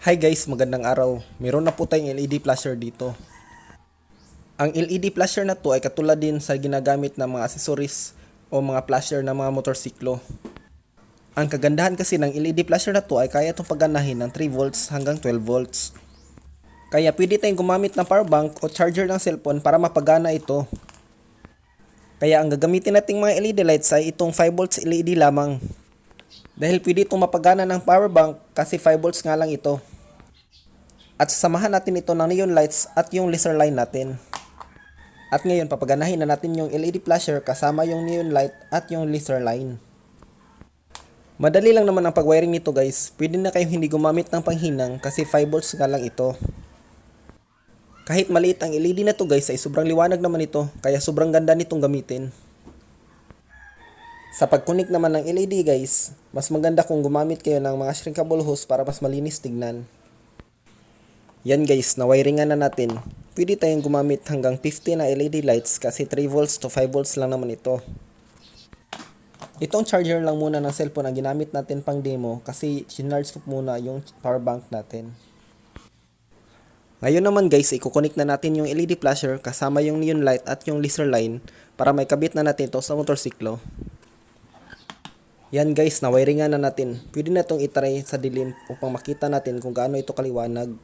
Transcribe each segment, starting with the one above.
Hi guys, magandang araw. Meron na po tayong LED flasher dito. Ang LED flasher na to ay katulad din sa ginagamit ng mga accessories o mga flasher ng mga motorsiklo. Ang kagandahan kasi ng LED flasher na to ay kaya itong pagganahin ng 3 volts hanggang 12 volts. Kaya pwede tayong gumamit ng power bank o charger ng cellphone para mapagana ito. Kaya ang gagamitin nating mga LED lights ay itong 5 volts LED lamang. Dahil pwede itong mapagana ng power bank kasi 5 volts nga lang ito. At sasamahan natin ito ng neon lights at yung laser line natin. At ngayon papaganahin na natin yung LED flasher kasama yung neon light at yung laser line. Madali lang naman ang pag-wiring nito guys. Pwede na kayong hindi gumamit ng panghinang kasi 5 volts nga lang ito. Kahit maliit ang LED na to guys ay sobrang liwanag naman ito kaya sobrang ganda nitong gamitin. Sa pag-connect naman ng LED guys, mas maganda kung gumamit kayo ng mga shrinkable hose para mas malinis tignan. Yan guys, na-wiringan na natin. Pwede tayong gumamit hanggang 50 na LED lights kasi 3 volts to 5 volts lang naman ito. Itong charger lang muna ng cellphone ang ginamit natin pang demo kasi chinarge ko muna yung power bank natin. Ngayon naman guys, i-connect na natin yung LED flasher kasama yung neon light at yung laser line para may kabit na natin ito sa motorsiklo. Yan guys, na-wiringan na natin. Pwede na itong itry sa dilim upang makita natin kung gaano ito kaliwanag.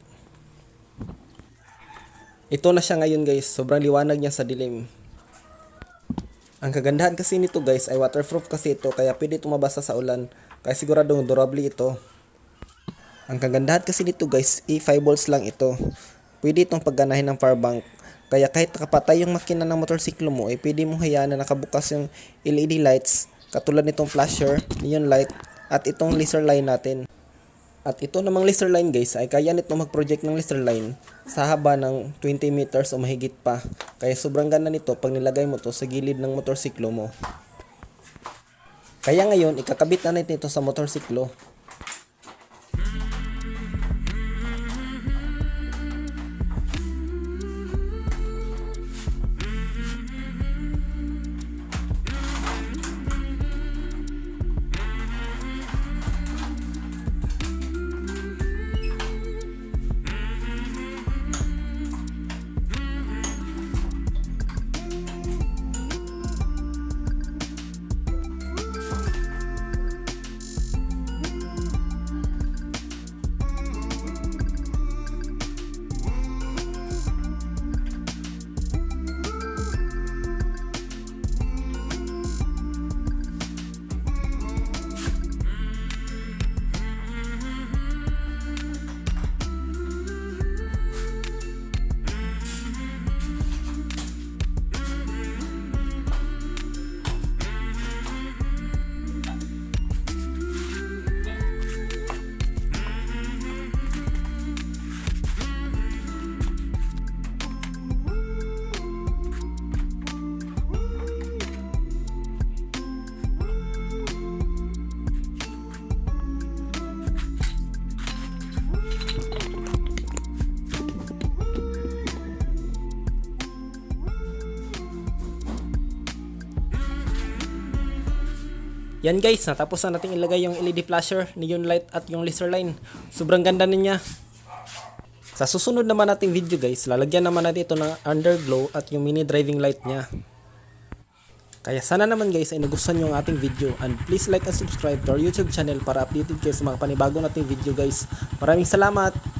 Ito na siya ngayon guys, sobrang liwanag niya sa dilim. Ang kagandahan kasi nito guys ay waterproof kasi ito kaya pwede itong mabasa sa ulan kaya siguradong durable ito. Ang kagandahan kasi nito guys, i 5 volts lang ito. Pwede itong pagganahin ng power bank. Kaya kahit nakapatay yung makina ng motorsiklo mo, ay pwede mong hayaan na nakabukas yung LED lights katulad nitong flasher, neon light, at itong laser line natin. At ito namang laser line guys ay kaya nito mag-project ng laser line sa haba ng 20 meters o mahigit pa. Kaya sobrang ganda nito pag nilagay mo to sa gilid ng motorsiklo mo. Kaya ngayon ikakabit na natin ito sa motorsiklo. Yan guys, natapos na natin ilagay yung LED flasher, neon light at yung laser line. Sobrang ganda niya. Sa susunod naman nating video guys, lalagyan naman natin ito ng underglow at yung mini driving light niya. Kaya sana naman guys ay nagustuhan nyo ang ating video and please like and subscribe to our YouTube channel para updated kayo sa mga panibago nating video guys. Maraming salamat!